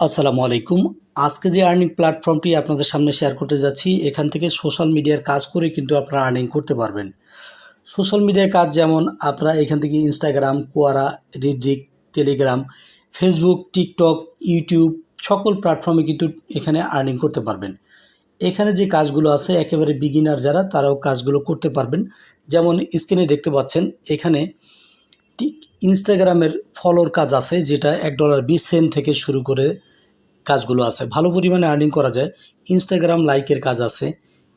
আসসালামু আলাইকুম। আজকে যে আর্নিং প্ল্যাটফর্মটি আপনাদের সামনে শেয়ার করতে যাচ্ছি, এখান থেকে সোশ্যাল মিডিয়ার কাজ করে কিন্তু আপনারা আর্নিং করতে পারবেন। সোশ্যাল মিডিয়ার কাজ যেমন আপনারা এখান থেকে Instagram Quora Reddit Telegram Facebook TikTok YouTube সকল প্ল্যাটফর্মে কিন্তু এখানে আর্নিং করতে পারবেন। এখানে যে কাজগুলো আছে, একেবারে বিগিনার যারা, তারাও কাজগুলো করতে পারবেন। যেমন স্ক্রিনে দেখতে পাচ্ছেন, এখানে ঠিক ইনস্টাগ্রামের ফলোর কাজ আছে, যেটা এক ডলার বিশ সেন্ট থেকে শুরু করে কাজগুলো আছে। ভালো পরিমাণে আর্নিং করা যায়। ইনস্টাগ্রাম লাইকের কাজ আছে।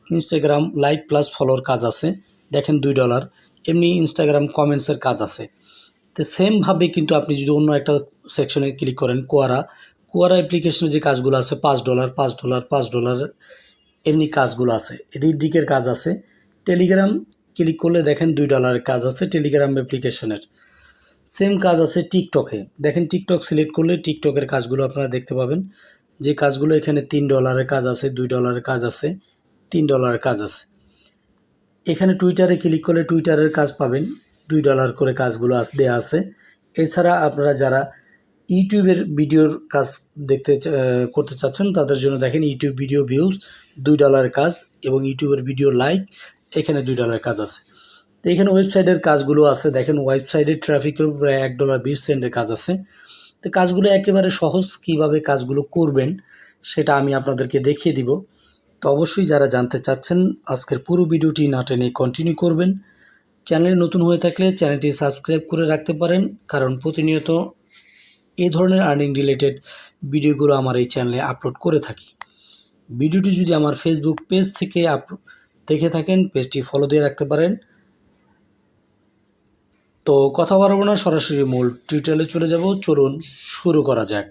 ইনস্টাগ্রাম লাইক প্লাস ফলোর কাজ আছে। দেখেন দুই ডলার এমনি ইনস্টাগ্রাম কমেন্টসের কাজ আছে। তো সেমভাবে কিন্তু আপনি যদি অন্য একটা সেকশনে ক্লিক করেন কোয়ারা কোয়ারা অ্যাপ্লিকেশনের যে কাজগুলো আছে, পাঁচ ডলার পাঁচ ডলার পাঁচ ডলার এমনি কাজগুলো আছে। রিডিকের কাজ আছে। টেলিগ্রাম ক্লিক করলে দেখেন দুই ডলারের কাজ আছে টেলিগ্রাম অ্যাপ্লিকেশনের সেম কাজ আছে টিকটকে। দেখেন টিকটক সিলেক্ট করলে টিকটকের কাজগুলো আপনারা দেখতে পাবেন। যে কাজগুলো এখানে তিন ডলারের কাজ আছে, দুই ডলারের কাজ আছে, তিন ডলারের কাজ আছে। এখানে টুইটারে ক্লিক করলে টুইটারের কাজ পাবেন। দুই ডলার করে কাজগুলো আস দেওয়া আছে। এছাড়া আপনারা যারা ইউটিউবের ভিডিওর কাজ দেখতে করতে চাচ্ছেন, তাদের জন্য দেখেন ইউটিউব ভিডিও ভিউজ, দুই ডলারের কাজ এবং ইউটিউবের ভিডিও লাইক, এখানে দুই ডলারের কাজ আছে। তো এখানে ওয়েবসাইটের কাজগুলো আছে। দেখেন ওয়েবসাইটের ট্রাফিকের প্রায় এক ডলার বিশ সেন্টের কাজ আছে। তো কাজগুলো একেবারে সহজ কীভাবে কাজগুলো করবেন সেটা আমি আপনাদেরকে দেখিয়ে দিব। তো অবশ্যই যারা জানতে চাচ্ছেন, আজকের পুরো ভিডিওটি না টেনে কন্টিনিউ করবেন। চ্যানেলে নতুন হয়ে থাকলে চ্যানেলটি সাবস্ক্রাইব করে রাখতে পারেন, কারণ প্রতিনিয়ত এই ধরনের আর্নিং রিলেটেড ভিডিওগুলো আমার এই চ্যানেলে আপলোড করে থাকি। ভিডিওটি যদি আমার ফেসবুক পেজ থেকে আপ দেখে থাকেন পেজটি ফলো দিয়ে রাখতে পারেন। তো কথা বাড়াবো না, সরাসরি মূল টিউটোরিয়ালে চলে যাব। চলুন শুরু করা যাক।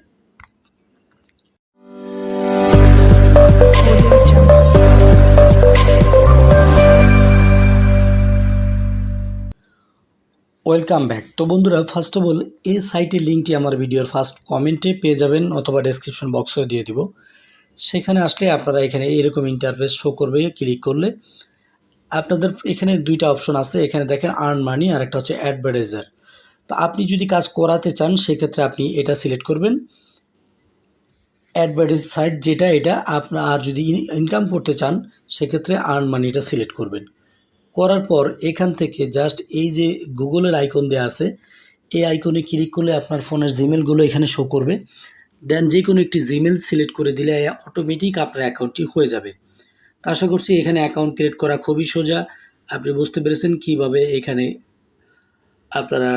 ওয়েলকাম ব্যাক তো বন্ধুরা ফার্স্ট অফ অল এই সাইটের লিঙ্কটি আমার ভিডিওর ফার্স্ট কমেন্টে পেয়ে যাবেন, অথবা ডেসক্রিপশন বক্সেও দিয়ে দিব। সেখানে আসলে আপনারা এখানে এরকম ইন্টারফেস শো করবে ক্লিক করলে। আপনাদের এখানে দুইটা অপশন আছে। এখানে দেখেন আর্ন মানি আর একটা হচ্ছে অ্যাডভার্টাইজার তো আপনি যদি কাজ করাতে চান, সেক্ষেত্রে আপনি এটা সিলেক্ট করবেন। অ্যাডভার্টাইজ সাইট যেটা, এটা আপনার আর যদি ইনকাম করতে চান, সেক্ষেত্রে আর্ন মানিটা সিলেক্ট করবেন। করার পর এখান থেকে জাস্ট এই যে গুগলের আইকন দেওয়া আছে, এই আইকনে ক্লিক করলে আপনার ফোনের জিমেলগুলো এখানে শো করবে। দেন যে কোনো একটি জিমেল সিলেক্ট করে দিলে অটোমেটিক আপনার অ্যাকাউন্টটি হয়ে যাবে। আশা করছি এখানে অ্যাকাউন্ট ক্রিয়েট করা খুবই সোজা। আপনি বুঝতে পেরেছেন কীভাবে এখানে আপনারা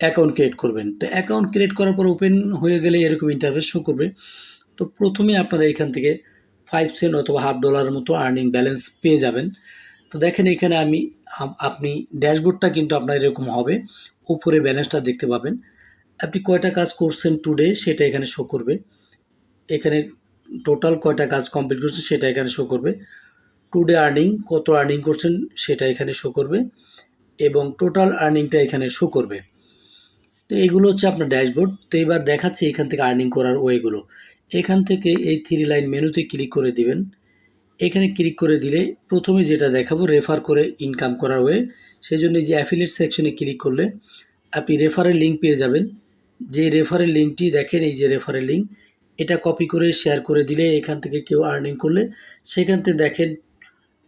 অ্যাকাউন্ট ক্রিয়েট করবেন। তো অ্যাকাউন্ট ক্রিয়েট করার পর ওপেন হয়ে গেলে এরকম ইন্টারফেস শো করবে। তো প্রথমে আপনারা এখান থেকে ফাইভ সেন্ট অথবা হাফ ডলারের মতো আর্নিং ব্যালেন্স পেয়ে যাবেন। তো দেখেন এখানে আমি আপনি ড্যাশবোর্ডটা কিন্তু আপনার এরকম হবে। উপরে ব্যালেন্সটা দেখতে পাবেন। আপনি কয়টা কাজ করছেন টুডে সেটা এখানে শো করবে। এখানে টোটাল কয়টা কাজ কমপ্লিট করছেন সেটা এখানে শো করবে। টুডে আর্নিং, কত আর্নিং করছেন সেটা এখানে শো করবে এবং টোটাল আর্নিংটা এখানে শো করবে। তো এগুলো হচ্ছে আপনার ড্যাশবোর্ড। তো এবার দেখাচ্ছি এখান থেকে আর্নিং করার ওয়েগুলো। এখান থেকে এই থ্রি লাইন মেনুতে ক্লিক করে দিবেন। এখানে ক্লিক করে দিলে প্রথমে যেটা দেখাবো রেফার করে ইনকাম করার ওয়ে। সেই জন্য যে অ্যাফিলিয়েট সেকশনে ক্লিক করলে আপনি রেফারের লিঙ্ক পেয়ে যাবেন। যে রেফারের লিঙ্কটি দেখেন, এই যে রেফারের লিঙ্ক এটা কপি করে শেয়ার করে দিলে এখান থেকে কেউ আর্নিং করলে, সেখান থেকে দেখেন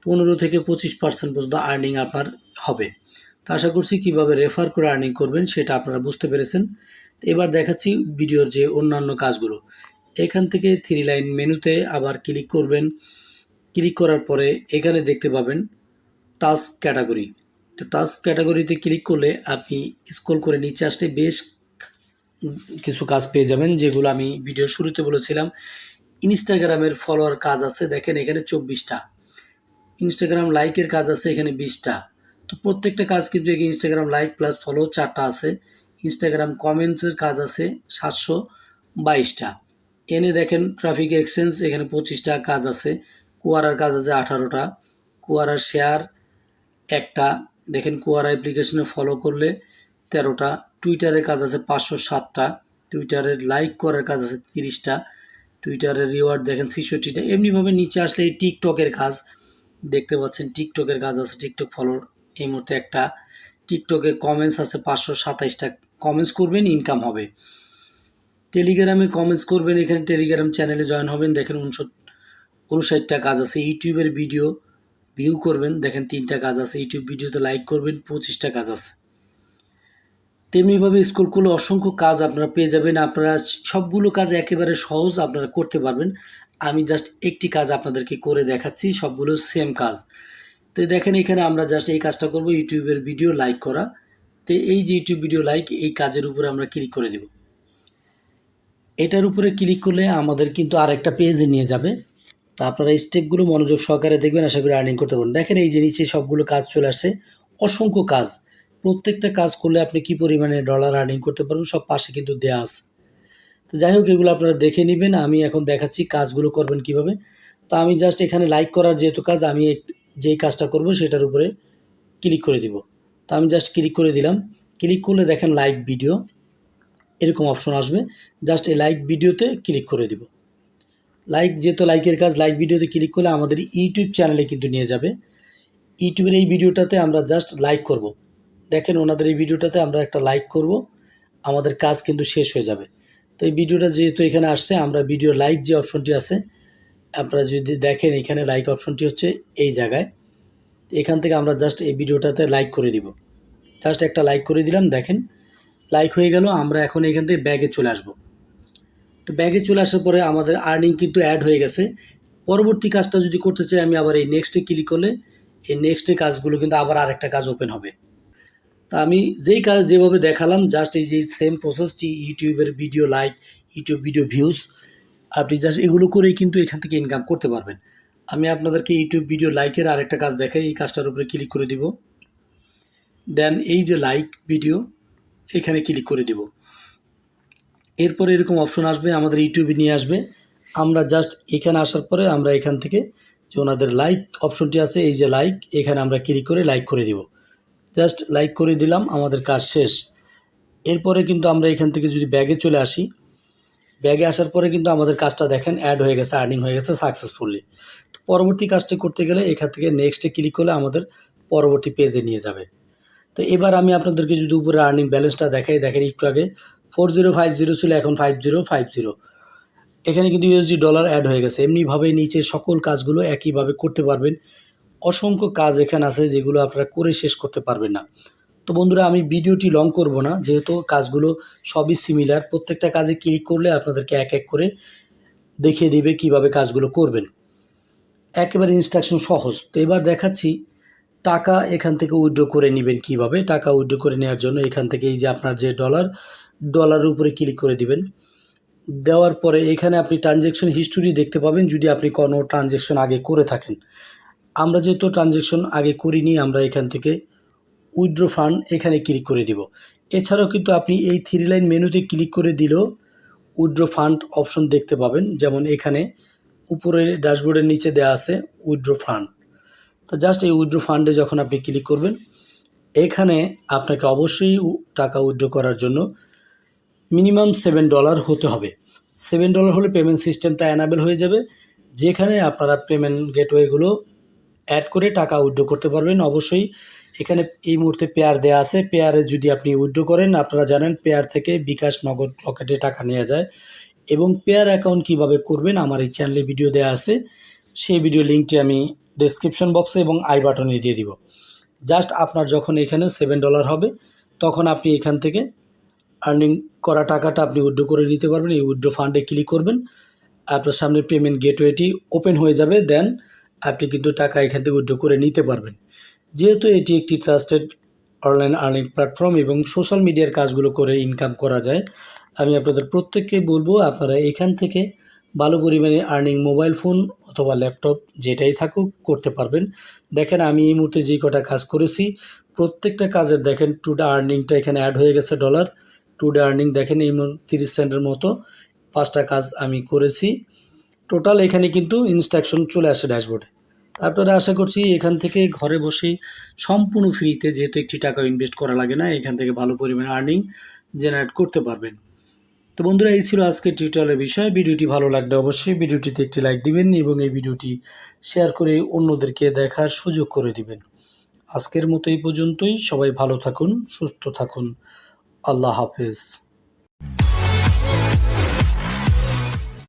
পনেরো থেকে পঁচিশ পার্সেন্ট পর্যন্ত আর্নিং আপনার হবে। তো আশা করছি কীভাবে রেফার করে আর্নিং করবেন সেটা আপনারা বুঝতে পেরেছেন। এবার দেখাচ্ছি ভিডিওর যে অন্যান্য কাজগুলো। এখান থেকে থ্রি লাইন মেনুতে আবার ক্লিক করবেন। ক্লিক করার পরে এখানে দেখতে পাবেন টাস্ক ক্যাটাগরি তো টাস্ক ক্যাটাগরিতে ক্লিক করলে আপনি স্ক্রল করে নিচে আসলে বেশ কিছু কাজ পেয়ে যাবেন, যেগুলো আমি ভিডিওর শুরুতে বলেছিলাম। ইনস্টাগ্রামের ফলোয়ার কাজ আছে, দেখেন এখানে চব্বিশটা। ইনস্টাগ্রাম লাইকের কাজ আছে এখানে বিশটা। তো প্রত্যেকটা কাজ কিন্তু ইনস্টাগ্রাম লাইক প্লাস ফলো চারটা আছে। ইনস্টাগ্রাম কমেন্টসের কাজ আছে সাতশো বাইশটা। এনে দেখেন ট্রাফিক এক্সচেঞ্জ এখানে পঁচিশটা কাজ আছে। কুয়ারার কাজ আছে আঠারোটা। কুয়ারার শেয়ার একটা। দেখেন কুয়ারা অ্যাপ্লিকেশনে ফলো করলে তেরোটা। টুইটারের কাজ আছে পাঁচশো সাতটা। টুইটারের লাইক করার কাজ আছে তিরিশটা। টুইটারের রিওয়ার্ড দেখেন ছেষট্টিটা। এমনিভাবে নিচে আসলে এই টিকটকের কাজ। দেখতে পাচ্ছেন টিকটকের কাজ আছে, টিকটক ফলোর এই মুহূর্তে একটা টিকটকে কমেন্টস আছে, পাঁচশো সাতাইশটা। কমেন্টস করবেন ইনকাম হবে। টেলিগ্রামে কমেন্টস করবেন, এখানে টেলিগ্রাম চ্যানেলে জয়েন হবেন। দেখেন উনষট, উনষাটটা কাজ আছে। ইউটিউবের ভিডিও ভিউ করবেন। দেখেন তিনটা কাজ আছে। ইউটিউব ভিডিওতে লাইক করবেন, পঁচিশটা কাজ আছে। তেমনিভাবে স্কুলগুলো অসংখ্য কাজ আপনারা পেয়ে যাবেন। আপনারা সবগুলো কাজ একেবারে সহজ আপনারা করতে পারবেন। আমি জাস্ট একটি কাজ আপনাদেরকে করে দেখাচ্ছি, সবগুলো সেম কাজ। তো দেখেন এখানে আমরা জাস্ট এই কাজটা করব, ইউটিউবের ভিডিও লাইক করা। তো এই যে ইউটিউব ভিডিও লাইক এই কাজের উপরে আমরা ক্লিক করে দেব। এটার উপরে ক্লিক করলে আমাদের কিন্তু আরেকটা পেজে নিয়ে যাবে। তো আপনারা স্টেপগুলো মনোযোগ সহকারে দেখবেন, আশা করি আর্নিং করতে পারবেন। দেখেন এই যে নিচে সবগুলো কাজ চলে আসছে। অসংখ্য কাজ। প্রত্যেকটা কাজ করলে আপনি কি পরিমাণে ডলার আর্নিং করতে পারবেন, সব পাশে কিন্তু দেওয়া আছে। তো যাই হোক, এগুলো আপনারা দেখে নেবেন, আমি এখন দেখাচ্ছি কাজগুলো করবেন কীভাবে। তো আমি জাস্ট এখানে লাইক করার যেহেতু কাজ, আমি যেই কাজটা করব সেটার উপরে ক্লিক করে দিব। তো আমি জাস্ট ক্লিক করে দিলাম। ক্লিক করলে দেখেন লাইক ভিডিও এরকম অপশন আসবে। জাস্ট এই লাইক ভিডিওতে ক্লিক করে দিব। লাইক যেহেতু লাইকের কাজ লাইক ভিডিওতে ক্লিক করলে আমাদের ইউটিউব চ্যানেলে কিন্তু নিয়ে যাবে। ইউটিউবের এই ভিডিওটাতে আমরা জাস্ট লাইক করব। দেখেন ওনাদের এই ভিডিওটাতে আমরা একটা লাইক করব। আমাদের কাজ কিন্তু শেষ হয়ে যাবে। তো এই ভিডিওটা যেহেতু এখানে আসছে, আমরা ভিডিও লাইক যে অপশনটি আছে, আপনারা যদি দেখেন এখানে লাইক অপশনটি হচ্ছে এই জায়গায়। এখান থেকে আমরা জাস্ট এই ভিডিওটাতে লাইক করে দিব। জাস্ট একটা লাইক করে দিলাম, দেখেন। লাইক হয়ে গেল, আমরা এখন এখান থেকে ব্যাগে চলে আসব। তো ব্যাগে চলে আসার পরে আমাদের আর্নিং কিন্তু অ্যাড হয়ে গেছে। পরবর্তী কাজটা যদি করতে চাই, আমি আবার এই নেক্সটে ক্লিক করলে, এই নেক্সটে কাজগুলো কিন্তু আবার আরেকটা কাজ ওপেন হবে। তা আমি যেই কাজ যেভাবে দেখালাম জাস্ট এই যে সেম প্রসেসটি ইউটিউবের video like YouTube video views আপনি জাস্ট এগুলো করেই কিন্তু এখান থেকে ইনকাম করতে পারবেন। আমি আপনাদেরকে ইউটিউব ভিডিও লাইকের আরেকটা কাজ দেখাই, এই কাজটার উপরে ক্লিক করে দিব। দেন এই যে লাইক ভিডিও এখানে ক্লিক করে দিব। এরপরে এরকম অপশন আসবে, আমাদের ইউটিউবে নিয়ে আসবে। আমরা জাস্ট এখানে আসার পরে আমরা এখান থেকে যে ওনাদের লাইক অপশনটি আছে, এই যে লাইক এখানে আমরা ক্লিক করে লাইক করে দিব। জাস্ট লাইক করে দিলাম, আমাদের কাজ শেষ। এরপরে কিন্তু আমরা এখান থেকে যদি ব্যাগে চলে আসি, ব্যাগে আসার পরে কিন্তু আমাদের কাজটা দেখেন অ্যাড হয়ে গেছে আর্নিং হয়ে গেছে সাকসেসফুলি পরবর্তী কাজটি করতে গেলে এখান থেকে নেক্সটে ক্লিক করলে আমাদের পরবর্তী পেজে নিয়ে যাবে। তো এবার আমি আপনাদেরকে যদি উপরে আর্নিং ব্যালেন্সটা দেখাই, দেখেন একটু আগে ফোর জিরো ফাইভ জিরো ছিল, এখন ফাইভ জিরো ফাইভ জিরো এখানে কিন্তু ইউএসডি ডলার অ্যাড হয়ে গেছে। এমনিভাবে নিচে সকল কাজগুলো একইভাবে করতে পারবেন। অসংখ্য কাজ এখানে আছে যেগুলো আপনারা করে শেষ করতে পারবেন না। তো বন্ধুরা, আমি ভিডিওটি লং করব না, যেহেতু কাজগুলো সবই সিমিলার প্রত্যেকটা কাজে ক্লিক করলে আপনাদেরকে এক এক করে দেখিয়ে দেবে কীভাবে কাজগুলো করবেন। একেবারে ইনস্ট্রাকশন সহজ। তো এবার দেখাচ্ছি টাকা এখান থেকে উইড্রো করে নেবেন কীভাবে। টাকা উইথড্র করে নেওয়ার জন্য এখান থেকে এই যে আপনার যে ডলার ডলারের উপরে ক্লিক করে দিবেন। দেওয়ার পরে এখানে আপনি ট্রানজ্যাকশন হিস্টোরি দেখতে পাবেন, যদি আপনি কোনো ট্রানজ্যাকশন আগে করে থাকেন। আমরা যেহেতু ট্রানজ্যাকশন আগে করিনি, আমরা এখান থেকে উইথড্র ফান্ড এখানে ক্লিক করে দিব। এছাড়াও কিন্তু আপনি এই থ্রি লাইন মেনুতে ক্লিক করে দিলেও উইথড্র ফান্ড অপশন দেখতে পাবেন। যেমন এখানে উপরে ড্যাশবোর্ডের নিচে দেওয়া আছে উইথড্র ফান্ড তো জাস্ট এই উইথড্র ফান্ডে যখন আপনি ক্লিক করবেন, এখানে আপনাকে অবশ্যই টাকা উইড্রো করার জন্য মিনিমাম সেভেন ডলার হতে হবে। সেভেন ডলার হলে পেমেন্ট সিস্টেমটা অ্যানাবেল হয়ে যাবে। যেখানে আপনারা পেমেন্ট গেটওয়েগুলো অ্যাড করে টাকা উইড্রো করতে পারবেন। অবশ্যই এখানে এই মুহূর্তে পেয়ার দেওয়া আছে। পেয়ারে যদি আপনি উইড্রো করেন, আপনারা জানেন পেয়ার থেকে বিকাশ নগদ রকেটে টাকা নেওয়া যায়। এবং পেয়ার অ্যাকাউন্ট কীভাবে করবেন, আমার এই চ্যানেলে ভিডিও দেওয়া আছে। সেই ভিডিও লিঙ্কটি আমি ডেসক্রিপশন বক্সে এবং আই বাটনে দিয়ে দিব। জাস্ট আপনার যখন এখানে সেভেন ডলার হবে, তখন আপনি এখান থেকে আর্নিং করা টাকাটা আপনি উইড্রো করে নিতে পারবেন। এই উইথড্র ফান্ডে ক্লিক করবেন। আপনার সামনে পেমেন্ট গেটওয়েটি ওপেন হয়ে যাবে। দেন আপনি কিন্তু টাকা এখান থেকে উইথড্র করে নিতে পারবেন। যেহেতু এটি একটি ট্রাস্টেড অনলাইন আর্নিং প্ল্যাটফর্ম এবং সোশ্যাল মিডিয়ার কাজগুলো করে ইনকাম করা যায়, আমি আপনাদের প্রত্যেককে বলব আপনারা এখান থেকে ভালো পরিমাণে আর্নিং মোবাইল ফোন অথবা ল্যাপটপ যেটাই থাকুক করতে পারবেন। দেখেন আমি এই মুহূর্তে যেই কটা কাজ করেছি, প্রত্যেকটা কাজের দেখেন টুডে আর্নিংটা এখানে অ্যাড হয়ে গেছে ডলার টুডে আর্নিং দেখেন এই তিরিশ সেন্টের মতো। পাঁচটা কাজ আমি করেছি। টোটাল এখানে কিন্তু ইনস্ট্রাকশন চলে আসে ড্যাশবোর্ডে আপনারা আশা করছি এখান থেকে ঘরে বসেই সম্পূর্ণ ফ্রিতে যেহেতু একটি টাকা ইনভেস্ট করা লাগে না, এখান থেকে ভালো পরিমাণে আর্নিং জেনারেট করতে পারবেন। তো বন্ধুরা, এই ছিল আজকের টিউটোরিয়ালের বিষয়। ভিডিওটি ভালো লাগলে অবশ্যই ভিডিওটিতে একটি লাইক দিবেন এবং এই ভিডিওটি শেয়ার করে অন্যদেরকে দেখার সুযোগ করে দিবেন। আজকের মতো এই পর্যন্তই। সবাই ভালো থাকুন, সুস্থ থাকুন। আল্লাহ হাফেজ।